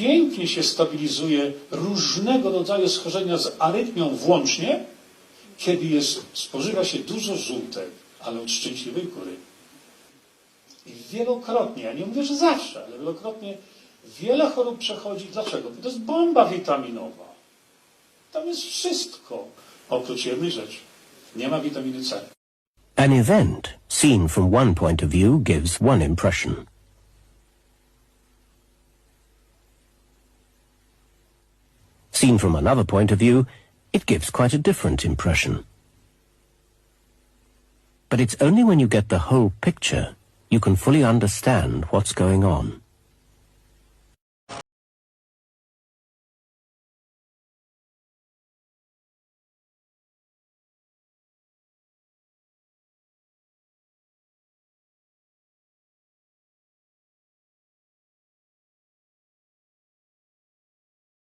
pięknie się stabilizuje różnego rodzaju schorzenia z arytmią włącznie, kiedy jest, spożywa się dużo żółtek, ale od szczęśliwej kury. I wielokrotnie, ja nie mówię, że zawsze, ale wielokrotnie wiele chorób przechodzi. Dlaczego? Bo to jest bomba witaminowa. Tam jest wszystko, oprócz jednej rzeczy. Nie ma witaminy C. An event, seen from one point of view, gives one impression. Seen from another point of view, it gives quite a different impression. But it's only when you get the whole picture you can fully understand what's going on.